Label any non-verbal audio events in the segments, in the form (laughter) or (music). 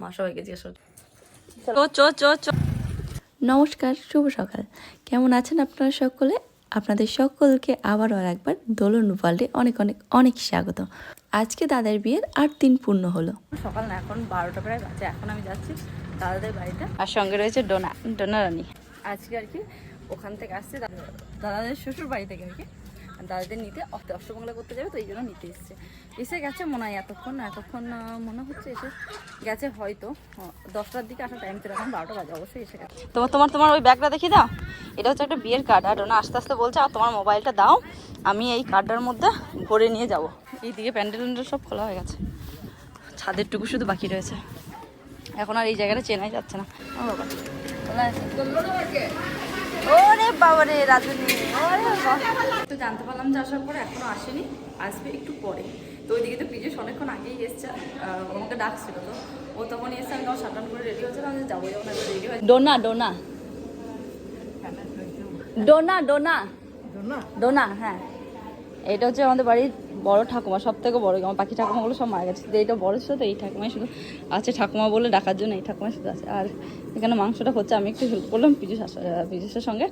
মা সবাইকে জিজ্ঞেস চো চো চো চো। নমস্কার শুভ সকাল। কেমন আছেন আপনারা সকলে? আপনাদের সকলকে আবারও আর একবার দোলন ওয়ার্ল্ডে অনেক অনেক অনেক স্বাগত। আজকে দাদার বিয়ের আট দিন পূর্ণ হলো। সকাল না এখন বারোটা প্রায় বাজে এখন আমি যাচ্ছি দাদাদের বাড়িতে। আর সঙ্গে রয়েছে ডোনা ডোনা রানী। আজকে আর কি ওখান থেকে আসছে দাদা- দাদাদের শ্বশুর বাড়ি থেকে আর কি দাদাদের নিতে অষ্ট অষ্টমঙ্গলা করতে যাবে তো এই জন্য নিতে এসছে। এসে গেছে মনে হয় এতক্ষণ না এতক্ষণ মনে হচ্ছে এসে গেছে হয়তো। দশটার দিকে আসার টাইম ছিল এখন বারোটা বাজে অবশ্যই এসে গেছে। তোমার তোমার তোমার ওই ব্যাগটা দেখি দাও। এটা হচ্ছে একটা বিয়ের কার্ড আর ডোনা আস্তে আস্তে বলছে আর তোমার মোবাইলটা দাও আমি এই কার্ডটার মধ্যে ভরে নিয়ে যাব। এইদিকে প্যান্ডেল প্যান্ডেল সব খোলা হয়ে গেছে। ছাদের টুকু শুধু বাকি রয়েছে। এখন আর এই জায়গাটা চেনাই যাচ্ছে না। ও বাবা। ওরে বাবা রে রাজনী ওরে বাবা। তো জানতে পারলাম যে আসার পরে এখনও আসেনি আসবে একটু পরে। তো ওইদিকে তো পিজুষ অনেকক্ষণ আগেই এসছে আমাকে ডাকছিল তো। ও তখন এসে আমি তখন সাটান করে রেডি হয়েছিলাম আমি যাব যাব না রেডি হয়ে ডোনা ডোনা। ডোনা ডোনা। ডোনা? হ্যাঁ। এটা হচ্ছে আমাদের বাড়ির বড় ঠাকুমা সব থেকে বড় আমার পাখি ঠাকুমাগুলো সব মারা গেছে। তো এইটা বড় ছিল তো এই ঠাকুমাই শুধু আছে ঠাকুমা বলে ডাকার জন্য এই ঠাকুমাই শুধু আছে। আর এখানে মাংসটা হচ্ছে আমি একটু হেল্প করলাম পিজুষ পিজুষের সঙ্গে।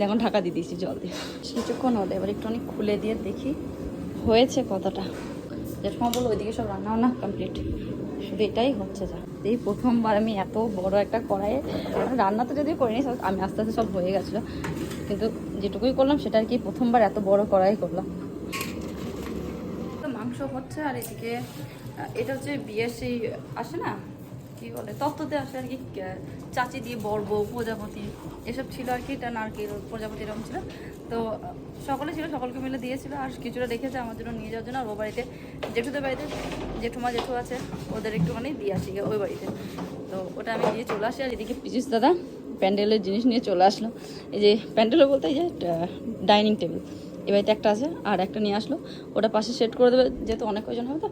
এখন ঢাকা দিয়ে দিয়েছি জল দিয়ে। কিছুক্ষণ হলো এবার একটু অনেক খুলে দিয়ে দেখি। হয়েছে কতটা? জেঠমা বলল ওইদিকে সব রান্না বান্না কমপ্লিট শুধু এটাই হচ্ছে যা। এই প্রথমবার আমি এত বড় একটা কড়াইয়ে রান্না তো যদিও করিনি সব- আমি আস্তে আস্তে সব হয়ে গেছিল। কিন্তু যেটুকুই করলাম সেটা আর কি প্রথমবার এত বড় কড়াই করলাম। তো মাংস হচ্ছে আর এদিকে এটা হচ্ছে বিয়ের সেই আসে না? কি বলে তত্ত্বতে আসে আর কি চাচি দিয়ে বর্ব প্রজাপতি, এসব ছিল আর কি, এটা নারকেল, প্রজাপতি এরকম ছিল। তো, সকলে ছিল, সকলকে মিলে দিয়েছিল, আর কিছুটা রেখেছে আমার জন্য নিয়ে যাওয়ার জন্য, আর ও বাড়িতে, জেঠুদের বাড়িতে, জেঠুমা জেঠু আছে, ওদের একটুখানি দিয়ে আসি ওই বাড়িতে। তো ওটা আমি দিয়ে চলে আসি, আর এদিকে পিজিস দাদা প্যান্ডেলের জিনিস নিয়ে চলে আসলো। এই যে প্যান্ডেলও বলতে এই যে ডাইনিং টেবিল। এ বাড়িতে একটা আছে, আর একটা নিয়ে আসলো। ওটা পাশে সেট করে দেবে, যেহেতু অনেক কজন হবে তো।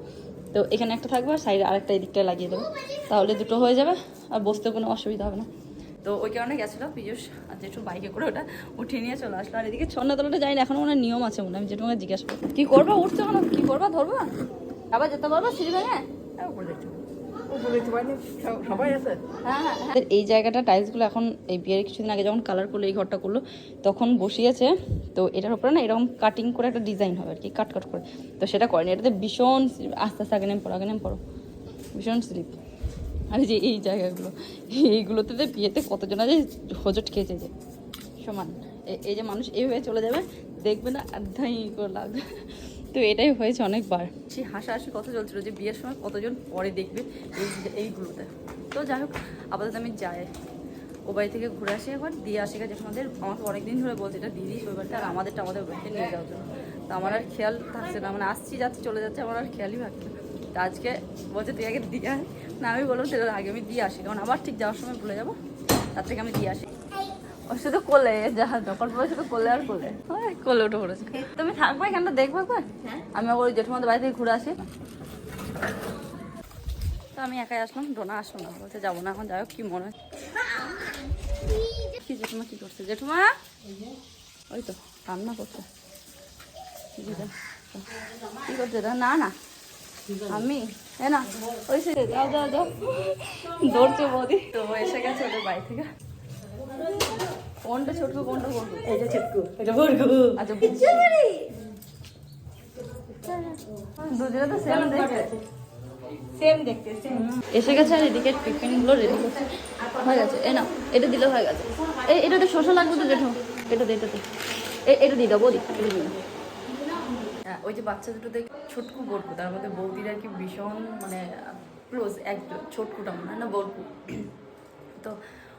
তো এখানে একটা থাকবে আর সাইডে আরেকটা এদিকটা লাগিয়ে দেবো। তাহলে দুটো হয়ে যাবে আর বসতে কোনো অসুবিধা হবে না। তো ওই কারণে গেছিল পীযুষ আর জেঠু বাইকে করে ওটা উঠিয়ে নিয়ে চলে আসলো। আর এদিকে ছন্নাতলাটা যাই না, এখন ওনার নিয়ম আছে মনে আমি যেটুকু জিজ্ঞাসা করব কী করব? উঠছে কেন? কী করবা? ধরবা? আবার যেতে পারবা? সিঁড়ি ভেঙে হ্যাঁ, উপরে দেখতে পাবো। সবাই আছে হ্যাঁ হ্যাঁ হ্যাঁ। এই জায়গাটা টাইলসগুলো এখন এই বিয়ের কিছুদিন আগে যখন কালার করল, এই ঘরটা করল, তখন বসিয়েছে। তো এটার উপরে না এরকম কাটিং করে একটা ডিজাইন হবে আর কি কাট কাট করে। তো সেটা করেনি। এটাতে ভীষণ আস্তে আস্তে আগে নেম পড়ো আগে নেম পড়ো ভীষণ স্লিপ আর যে এই জায়গাগুলো, এইগুলোতে বিয়েতে কতজন আছে, হোজট খেয়েছে যে। সমান। এই যে মানুষ এইভাবে চলে যাবে, দেখবে না করে লাগবে। তো এটাই হয়েছে অনেকবার। সেই হাসাহাসি কথা চলছিল যে বিয়ের সময় কতজন পরে দেখবে এই এইগুলোতে। তো যাই হোক, আপাতত আমি যাই। ও বাড়ি থেকে ঘুরে আসি একবার দিয়ে আসি গেছে আমাদের আমাকে অনেকদিন ধরে বলছে, এটা দিদি ওই বাড়িতে আর আমাদেরটা আমাদের বাড়িতে নিয়ে যাওয়ার জন্য তো আমার আর খেয়াল থাকছে না। মানে আসছি, যাচ্ছি, চলে যাচ্ছে, আমার আর খেয়ালই থাকছে তো আজকে বলছে, তুই আগে দিয়ে আয়। না, আমি বললাম, সেটা আগে আমি দিয়ে আসি। কারণ আবার ঠিক যাওয়ার সময় ভুলে যাব। তার থেকে আমি দিয়ে আসি। ও শুধু কোলে যা যখন পরে শুধু কোলে আর কোলে। ওই কোলে উঠে পড়েছে। তুমি থাকবে এখানটা দেখবে একবার? আমি আবার ওই জেঠুমাদের বাড়ি থেকে ঘুরে আসি। তো আমি একাই আসলাম ডোনা আসলো না। বলছে যাব না এখন যাই কি মনে হয়? কি জেঠুমা কি করছে? জেঠুমা? ওই তো রান্না করছে। কি করছে? না না। আমি এ না ওই সে দাও দাও দাও। দৌড়ছে বৌদি। তো এসে গেছে ওদের বাড়ি থেকে। কোনটা ছোটকু কোনটা বড়কু এটা ছোটকু এটা বড়কু আচ্ছা দুজনে তো সেম দেখে সেম দেখতে সেম এসে গেছে আর এদিকে টিফিনগুলো রেডি করছে। হয়ে গেছে এ না এটা দিলে হয়ে গেছে। এই এটাতে শসা লাগবে তো জেঠু। এটা দে এটাতে এ- এটা দিয়ে দাও বৌদি। এটা দিয়ে দাও। হ্যাঁ, ওই যে বাচ্চা দুটো দেখ ছোটকু বরকু তার মধ্যে বৌদির আর কি ভীষণ মানে ক্লোজ এক ছোটকুটা মনে হয় না বরকু তো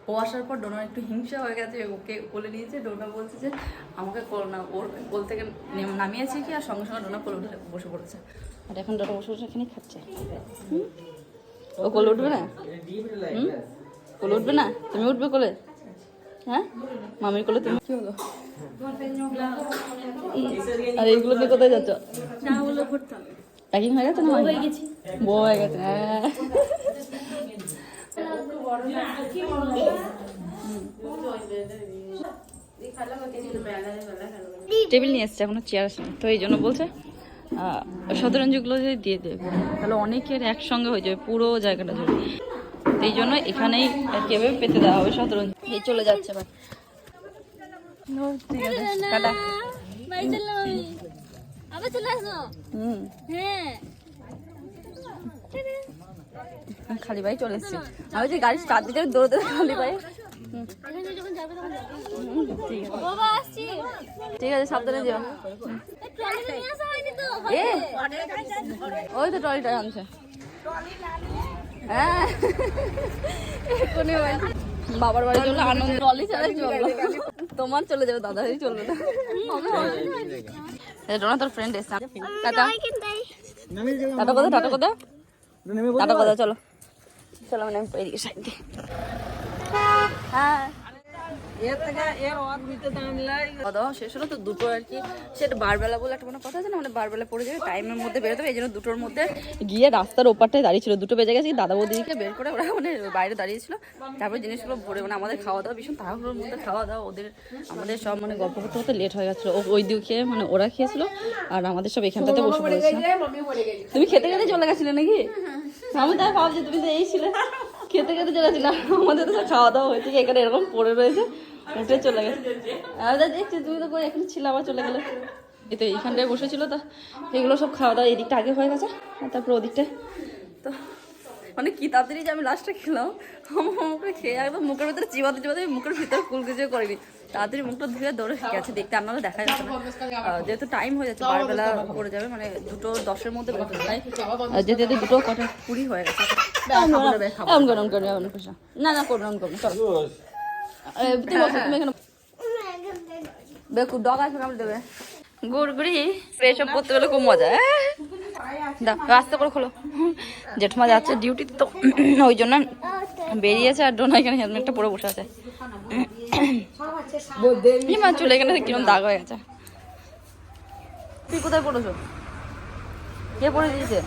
ও আসার পর ডোনার একটু হিংসা হয়ে গেছে ওকে কোলে নিয়েছে ডোনা বলছে যে আমাকে কোল না ওর কোল থেকে নেম- নামিয়েছে কি আর সঙ্গে সঙ্গে ডোনা কোলে উঠে বসে পড়েছে। আর এখন ডোনা বসে বসে এখানে খাচ্ছে। ও কোলে উঠবে না? কোলে উঠবে না? তুমি উঠবে কোলে? হ্যাঁ? মামির কোলে তুমি? কি হলো? আর এইগুলো নিয়ে কোথায় যাচ্ছ? প্যাকিং হয়ে গেছে না হয়ে গেছে। বউ হয়ে গেছে হ্যাঁ। টেবিল নিয়ে এসছে এখনও চেয়ার আসেনি। তো এই জন্য বলছে শতরঞ্জিগুলো যদি দিয়ে দেবে তাহলে অনেকের একসঙ্গে হয়ে যাবে পুরো জায়গাটা জুড়ে। এই জন্য এখানেই কেবে পেতে দেওয়া হবে শতরঞ্জি। এই চলে যাচ্ছে এবার। ঠিক আছে টাটা। আবার চলে আসো হুম। হ্যাঁ খালি ভাই চলে এসেছি। আমি যে গাড়ি স্টার্ট দিতে দৌড়তে খালি পায়ে হুম, এখানে যখন যাবে তখন যাবে হুম, ঠিক আছে বাবা আসছি ঠিক আছে সাবধানে যেও। ওই তো ট্রলিটা আনছে। হ্যাঁ। বাবার বাড়ি চলে আনন্দ ট্রলি ছাড়াই চলল তোমার চলে যাবে দাদা চলবে না তোর ফ্রেন্ড এসছে টাটা। টাটা কোথায় টাটা কোথায় টাটা কোথায় চলো। চলো মানে আমি এদিকে সাইড দিই হ্যাঁ শেষ হলো তো দুটো আর কি। সেটা বারবেলা বলে একটা কোনো কথা আছে না? মানে বারবেলা পড়ে যাবে, টাইমের মধ্যে বেরোতে হবে, এই জন্য দুটোর মধ্যে গিয়ে রাস্তার ওপারটায় দাঁড়িয়ে ছিল দুটো বেজে গেছে, দাদা বৌদিকে বের করে ওরা মানে বাইরে দাঁড়িয়েছিল। তারপর জিনিসগুলো ভরে মানে আমাদের খাওয়া দাওয়া ভীষণ তাড়াহুড়োর মধ্যে খাওয়া দাওয়া ওদের, আমাদের সব মানে গল্প করতে করতে লেট হয়ে গেছিল। ওই দিকে মানে ওরা খেয়েছিল, আর আমাদের সব এখানটাতে বসে পড়েছিল। তুমি খেতে খেতে চলে গেছিলে নাকি? আমি তাই ভাবছি, তুমি তো এই ছিলে। খেতে খেতে চলে গেছিলাম আমাদের তো খাওয়া দাওয়া হয়েছে এখানে এরকম পড়ে রয়েছে? উঠে চলে গেছে। আমি তো দেখছি, তুমি তো কই, এখানে ছিল, আবার চলে গেলে। এই তো এইখানটায় বসেছিল তো। এগুলো সব খাওয়া দাওয়া এদিকটা আগে হয়ে গেছে, আর তারপর ওদিকটা তো মানে কি তাড়াতাড়ি যে আমি লাস্টে খেলাম। মুখে খেয়ে একদম মুখের ভিতরে চিবাতে চিবাতে মুখের ভিতরে কুল কিছু করিনি। তাড়াতাড়ি মুখটা ধুয়ে দৌড়ে গেছে দেখতে আপনারা দেখা যাচ্ছে না। যেহেতু টাইম হয়ে যাচ্ছে বারবেলা পড়ে যাবে মানে দুটো দশের মধ্যে যেতে যেতে দুটো কটা কুড়ি হয়ে গেছে না না করুন করুন চলো। তুমি বসো, তুমি এখানে (laughs) বেকু ডগ আছে কামড়ে দেবে। গুড়গুড়ি ফ্রেশ আপ করতে গেলে খুব মজা হ্যাঁ? দাও রাস্তা করে খোলো। জেঠমা যাচ্ছে ডিউটি তো ওই জন্য বেরিয়েছে আর ডোনা এখানে হেলমেটটা পরে বসে আছে। মা চলে এখানে কিরম দাগ হয়ে গেছে তুই কোথায় পড়েছো? কে পড়ে দিয়েছে?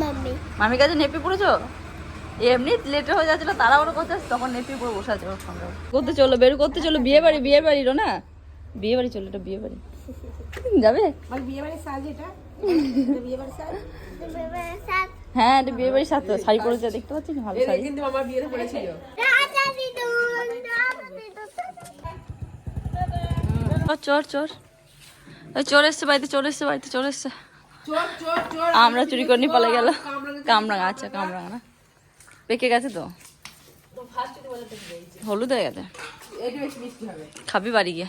মাম্মি। মামির কাছে নেপি পড়েছো? এমনি লেট হয়ে যাচ্ছিল তারা ওরা করতে তখন নেপি পড়ে বসে আছে ওর সঙ্গে। করতে চলো বের করতে চলো বিয়ে বাড়ি বিয়ে বাড়ি না? বিয়ে বাড়ি চলো এটা বিয়ে বাড়ি। যাবে? বিয়ে বাড়ির সাজ এটা? বিয়ে বাড়ির সাজ? হ্যাঁ এটা বিয়ে বাড়ির সাথে শাড়ি পরেছে দেখতে পাচ্ছি ভালো শাড়ি। কিন্তু আমার বিয়েতে চোর চোর। ওই চোর এসছে বাড়িতে চোর এসছে বাড়িতে চোর এসছে। আমরা চুরি করে নিয়ে পালে গেল। কামরাঙা আচ্ছা কামরাঙা না। পেকে গেছে তো। হলুদ হয়ে গেছে। বেশ খাবি বাড়ি গিয়ে।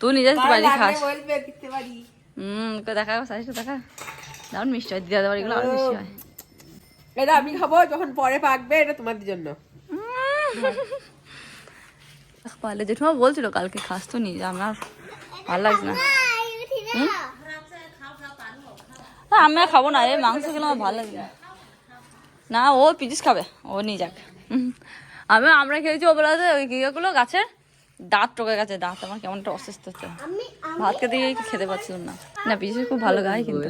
তুই নিজে বাড়ি খাস। হুম দেখা সাইজটা দেখা। দারুণ মিষ্টি হয় দিদা বাড়িগুলো আরও মিষ্টি হয়। এটা আমি খাব যখন পরে পাকবে এটা তোমাদের জন্য। পারলে। জেঠুমা বলছিল কালকে খাস তো নিয়ে যা আমার ভালো লাগছে না। হুম? আমি আর খাব না এই মাংস খেলে আমার ভালো লাগে না। না ও পিজিস খাবে ও নিয়ে যাক। হুম। আমি আমরা খেয়েছি ও বেলাতে ওই কিগুলো গাছের দাঁত টোকে গেছে দাঁত আমার কেমন একটা অসুস্থ হচ্ছে। ভাত খেতে গিয়ে খেতে পারছিলাম না। না পিজিস খুব ভালো গায় কিন্তু।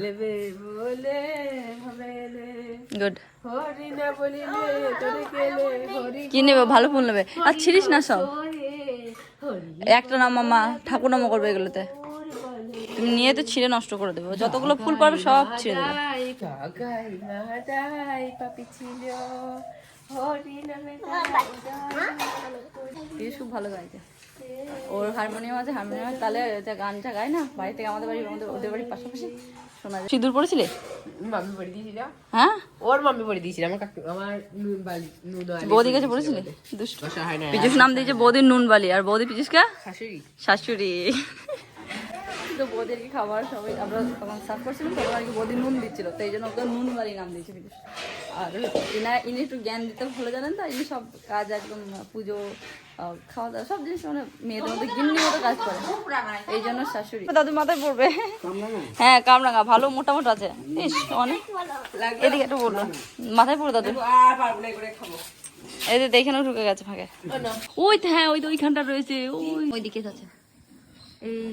গুড না কি নেবে? ভালো ফুল নেবে। আর ছিড়িস না সব। একটা নাম মামা ঠাকুর নামা করবে এগুলোতে। তুমি নিয়ে তো ছিঁড়ে নষ্ট করে দেবো। যতগুলো ফুল পাবে সব ছিঁড়ে দেবে। খুব ভালো গাইছে। ওর হারমোনিয়াম আছে হারমোনিয়াম তাহলে যে গানটা গায় না? বাড়ি থেকে আমাদের বাড়ি আমাদের ওদের বাড়ির পাশাপাশি। শোনা যায়। সিঁদুর পড়েছিলে? মাম্মি পড়ে দিয়েছিল। হ্যাঁ? ওর মাম্মি পড়ে দিয়েছিল। আমার কাকু আমার নুন বালি নুন বালি বৌদি কাছে পড়েছিলে? দুষ্ট। হয় পিজুস নাম দিয়েছে বৌদির নুন বালি আর বৌদি পিজুসকে শাশুড়ি। শাশুড়ি। তো বৌদির খাবার সবাই আমরা তখন সার্ভ করছিলাম তখন আর কি বৌদি নুন দিচ্ছিল তো এই জন্য ওকে নুন বালি নাম দিয়েছে পিজুস আর ইনা ইনি একটু জ্ঞান দিতে ভালো জানেন তো ইনি সব কাজ একদম পুজো খাওয়া দাওয়া সব জিনিস মানে মেয়েদের মধ্যে গিন্নি মতো কাজ করে। এই জন্য শাশুড়ি। দাদু মাথায় পড়বে। হ্যাঁ কামরাঙা ভালো মোটা মোটা আছে। ইস অনেক। এদিকে একটু বলল মাথায় পড়ে দাদু? এই যে দেখেনও ঢুকে গেছে ফাঁকে। ওই তো হ্যাঁ ওই তো ওইখানটা রয়েছে ওই। ওইদিকে আছে। এই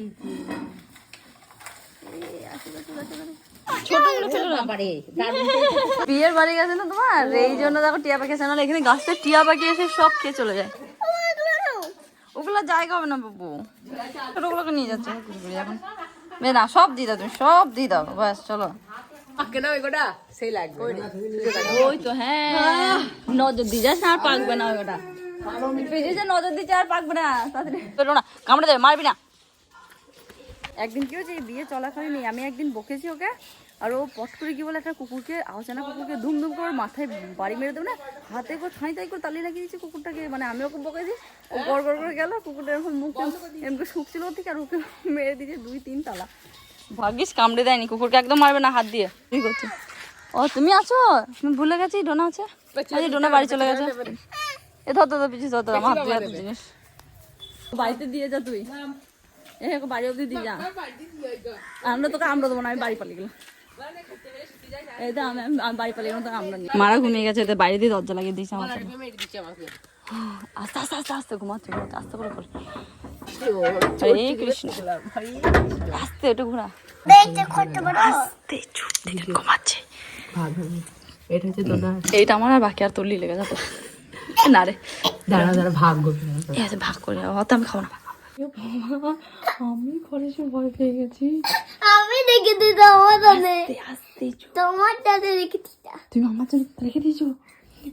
বিয়ের বাড়ি গেছে না তোমার? এই জন্য দেখো টিয়া পাখি আছে। এখানে গাছটা টিয়া পাখি এসে সব খেয়ে চলে যায়। ওগুলো জায়গা হবে না বাবু। ছোটগুলোকে নিয়ে যাচ্ছে। এখন। না সব দিয়ে দাও তুমি সব দিয়ে দাও। ব্যাস চলো। ওই তো হ্যাঁ। নজর দিয়ে যাস না আর পাকবে না ওটা। নজর দিচ্ছে আর পাকবে না তাড়াতাড়ি। না কামড়ে দেবে মারবি না। একদিন কি হয়েছে বিয়ে চলাকালীন আমি একদিন বকেছি ওকে আর ও পট করে কি বলে একটা কুকুরকে আলোচনা কুকুরকে ধুম ধুম করে মাথায় বাড়ি মেরে দেবো না হাতে করে ঠাঁই তাই করে তালিয়ে লাগিয়ে দিয়েছি কুকুরটাকে মানে আমি ওকে বকেছি ও গড় গড় করে গেল কুকুরটা এরকম মুখ এমনি শুকছিল ওর থেকে আর ওকে মেরে দিয়েছে দুই তিন তালা। ভাগ্যিস কামড়ে দেয়নি কুকুরকে একদম মারবে না হাত দিয়ে। কি করছে। ও তুমি আছো? তুমি ভুলে গেছি ডোনা আছে? আজ ডোনা বাড়ি চলে গেছে। এ ধর ধর পিছিয়ে ধর ধর আমার হাত দিয়ে জিনিস। বাড়িতে দিয়ে যা তুই। এ বাড়ি অবধি দিয়ে যা আমরা তোকে আমরা দেবো না আমি বাড়ি পালিয়ে গেলাম। এই তো আমি আমি- আমি বাড়ি পালিয়ে তো আমরা মারা ঘুমিয়ে গেছে এতে বাইরে দিয়ে দরজা লাগিয়ে দিয়েছে আমার আস্তে আস্তে আস্তে আস্তে ঘুমাচ্ছে ঘুমাচ্ছে আস্তে করে করে। হরে কৃষ্ণ। আস্তে ওটা ঘোরা। আস্তে চুপ থেকে ঘুমাচ্ছে। এটা হচ্ছে তো না এইটা আমার আর বাকি আর তুললি লেগে যাবে না রে। দাঁড়া দাঁড়া ভাগ করবে এই আছে ভাগ করে অত আমি খাব না। আমি ঘরে ভয় পেয়ে গেছি। আমি দেখে দিই তোমার জন্য। আস্তে। তোমার দাদা রেখে দিতা তুমি আমার জন্য রেখে দিয়েছ?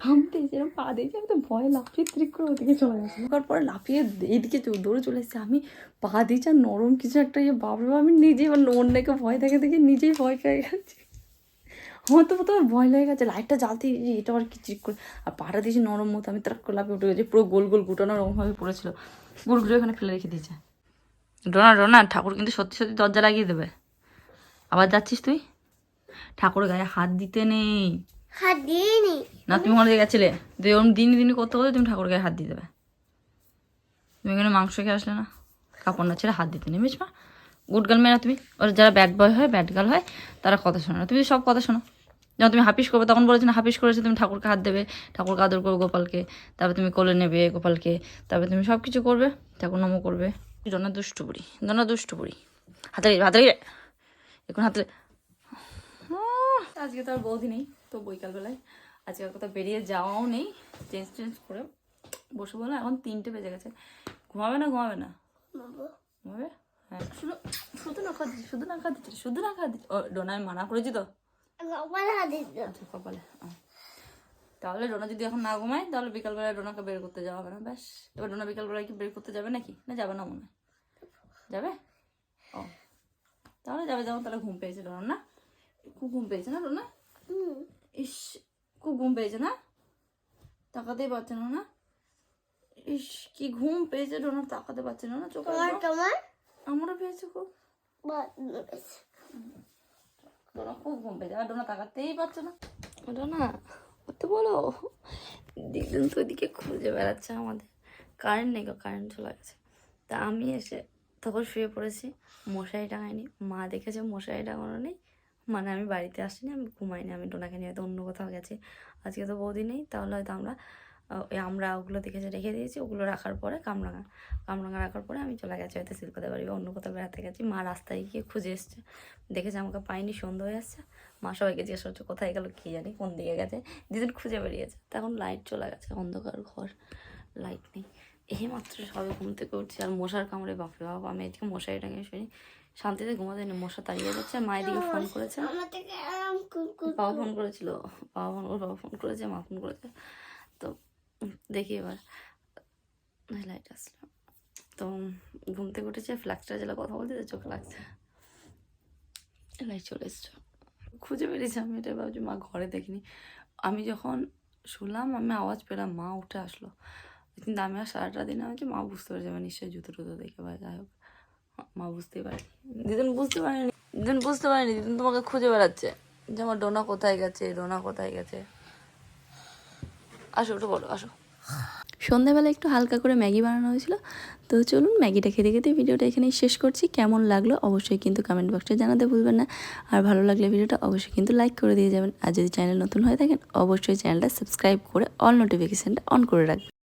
আমি তো এরকম পা দিয়েছি আমি তো ভয় লাফিয়ে ত্রিক করে ওদিকে চলে গেছি। তারপরে লাফিয়ে এইদিকে দৌড়ে চলে এসেছি। আমি পা দিয়েছি আর নরম কিছু একটা ইয়ে বাবরে আমি নিজেই অন্যকে ভয় দেখে দেখে নিজেই ভয় পেয়ে গেছি। আমার তো প্রথমে ভয় লেগে গেছে। লাইটটা জ্বালতে এটা আবার কি চিক করে আর পাটা দিয়েছি নরম মতো। আমি তার লাফিয়ে উঠে গেছি পুরো গোল গোল গুটানো ওরকমভাবে পড়েছিল। গোল ঘুরে ওখানে ফেলে রেখে দিয়েছে। ডোনা ডোনা ঠাকুর কিন্তু সত্যি সত্যি দরজা লাগিয়ে দেবে। আবার যাচ্ছিস তুই? ঠাকুর গায়ে হাত দিতে নেই। হাত দিইনি না তুমি ওখানে গেছিলে? তুই ওরম দিন দিন করতে করতে তুমি ঠাকুর গায়ে হাত দিয়ে দেবে। তুমি এখানে মাংস খেয়ে আসলে না। কাপড় না ছেড়ে হাত দিতে নেই। বুঝবা গুড গার্ল মেয়েরা তুমি। ওর যারা ব্যাড বয় হয় ব্যাড গার্ল হয় তারা কথা শোনো না। তুমি সব কথা শোনো। যখন তুমি হাফিস করবে তখন বলেছ না হাফিস করেছে তুমি ঠাকুরকে হাত দেবে। ঠাকুরকে আদর করবে গোপালকে। তারপর তুমি কোলে নেবে গোপালকে। তারপর তুমি সব কিছু করবে ঠাকুর নম করবে। জনা দুষ্টু বুড়ি জনা দুষ্টু বুড়ি। হাতে হাতে এখন হাতে আজকে তো আর বৌদি নেই তো বৈকালবেলায়। আজকে আর কোথাও বেরিয়ে যাওয়াও নেই। চেঞ্জ চেঞ্জ করে বসে বলে এখন তিনটে বেজে গেছে। ঘুমাবে না ঘুমাবে না? ঘুমাবে? হ্যাঁ। শুধু শুধু না খাওয়া দিচ্ছি শুধু না খাওয়া দিচ্ছি শুধু না খাওয়া দিচ্ছি। ও ডোনায় মানা করেছি তো। আচ্ছা কপালে আহ। তাহলে ডোনা যদি এখন না ঘুমায় তাহলে বিকালবেলায় ডোনাকে বের করতে যাওয়া হবে না ব্যাস। এবার ডোনা বিকালবেলায় কি বের করতে যাবে নাকি? না যাবে না মনে যাবে? ও। তাহলে যাবে যেমন তাহলে ঘুম পেয়েছে ডোনা না? খুব ঘুম পেয়েছে না ডোনা ইস খুব ঘুম পেয়েছে না? তাকাতেই পারছে না না ইস কি ঘুম পেয়েছে ডোনার তাকাতে পারছে না না চোখে আমারও পেয়েছে খুব। ডোনা খুব ঘুম পেয়েছে আর ডোনা তাকাতেই পারছে না ডোনা করতে বলো দিদিন তো ওইদিকে খুঁজে বেড়াচ্ছে আমাদের কারেন্ট নেই কারেন্ট চলে গেছে তা আমি এসে তখন শুয়ে পড়েছি মশারি টাঙাইনি মা দেখেছে মশারি টাঙানো নেই মানে আমি বাড়িতে আসিনি আমি ঘুমাইনি আমি ডোনাকে নিয়ে হয়তো অন্য কোথাও গেছি আজকে তো বৌদি নেই তাহলে হয়তো আমরা আমরা ওগুলো দেখেছে রেখে দিয়েছি ওগুলো রাখার পরে কামরাঙা কামরাঙা রাখার পরে আমি চলে গেছি হয়তো শিল্পতে বাড়ি বা অন্য কোথাও বেড়াতে গেছি। মা রাস্তায় গিয়ে খুঁজে এসছে দেখেছে আমাকে পাইনি সন্ধ্যা হয়ে আসছে। মা সবাইকে জিজ্ঞেস করছে কোথায় গেল কী জানি কোন দিকে গেছে? দিদিন খুঁজে বেরিয়েছে তখন লাইট চলে গেছে অন্ধকার ঘর লাইট নেই। এই মাত্র সবে ঘুম থেকে উঠছি আর মশার কামড়ে বাপরে বাপ আমি এদিকে মশারি টাঙিয়ে শুনি শান্তিতে ঘুমাতে নেই মশা তাড়িয়ে যাচ্ছে আর মায়ের দিকে ফোন করেছে বাবা ফোন করেছিল বাবা ফোন ওর বাবা ফোন করেছে মা ফোন করেছে। তো দেখি এবার। লাইট আসলো তো ঘুম থেকে উঠেছে ফ্ল্যাক্সটা যেটা কথা বলতে চোখে লাগছে লাইট চলে এসছো। খুঁজে বেরিয়েছি আমি এটা ভাবছি, মা, ঘরে দেখিনি। আমি যখন শুনলাম, আমি আওয়াজ পেলাম, মা, উঠে আসলো। কিন্তু আমি আর সারাটা দিন আমি মা, বুঝতে পারছি আমার নিশ্চয়ই জুতো টুতো দেখে বা যাই হোক। মা, বুঝতেই পারেনি। দিদিন বুঝতে পারেনি দিদিন বুঝতে পারেনি দিদিন তোমাকে খুঁজে বেড়াচ্ছে যে আমার ডোনা কোথায় গেছে, ডোনা কোথায় গেছে। আসো ওটা বলো, আসো। সন্ধ্যাবেলা একটু হালকা করে ম্যাগি বানানো হয়েছিল। তো চলুন ম্যাগিটা খেতে খেতে ভিডিওটা এখানেই শেষ করছি। কেমন লাগল অবশ্যই কিন্তু কমেন্ট বক্সে জানাতে ভুলবেন না। আর ভালো লাগলে ভিডিওটা অবশ্যই কিন্তু লাইক করে দিয়ে যাবেন। আর যদি চ্যানেল নতুন হয়ে থাকেন, অবশ্যই চ্যানেলটা সাবস্ক্রাইব করে অল নোটিফিকেশানটা অন করে রাখবেন।